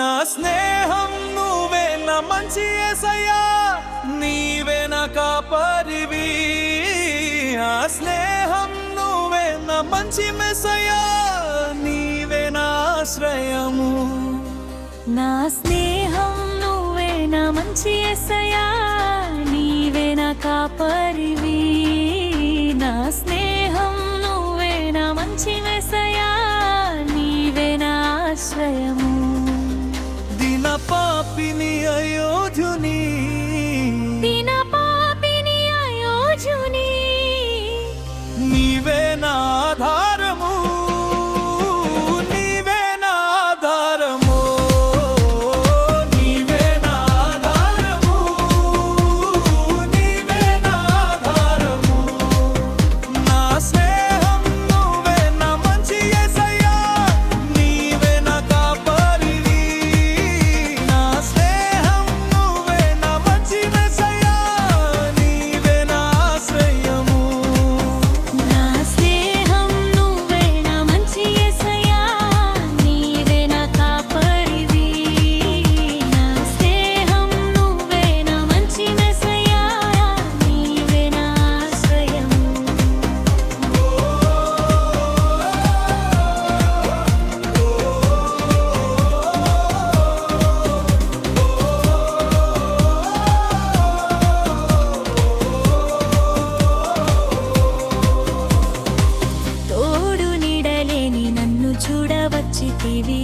నా స్నేహం నువ్వే నా మంచి ఎసయ్యా నీవే నా కాపరివి. ఆ స్నేహం నువ్వే నా మంచి మెసయ్యా నీవే నా ఆశ్రయము. నా స్నేహం నువ్వే నా మంచి ఎసయ్యా నీవే నా కాపరివి. నా స్నేహం నువ్వే నా మంచి మెసయ్యా నీవే నా ఆశ్రయము. చూడవచ్చితివి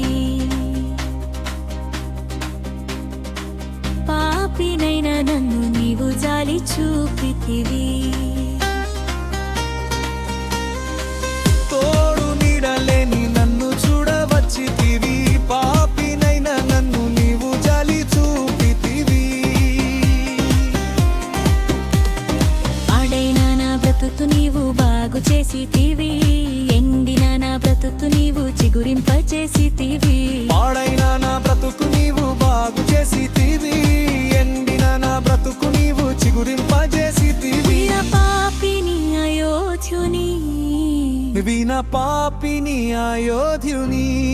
పాపినైన నన్ను నీవు జాలి చూపితివి. తోడు నీడలేని నన్ను చూడవచ్చితివి. పాపినైన నన్ను నీవు జాలి చూపితివి. పాడైన నా బ్రతుకు నీవు బాగు చేసితివి. చిగురింపచేసితివి పాడైన నా బ్రతుకు నీవు బాగు చేసితివి. ఎండిన నా బ్రతుకు నీవు చిగురింపజేసితివి. వీర పాపిని అయోధ్యుని. విన పాపిని అయోధ్యుని.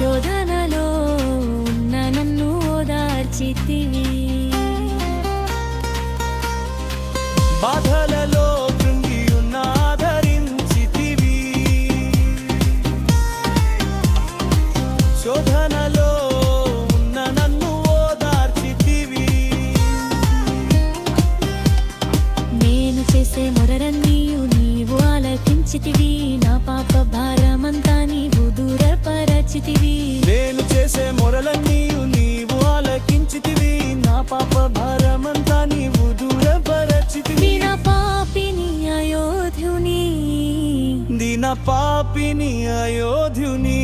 శోధనలో ఉన్న నన్ను ఓదార్చితివి పాపిని అయోధ్యుని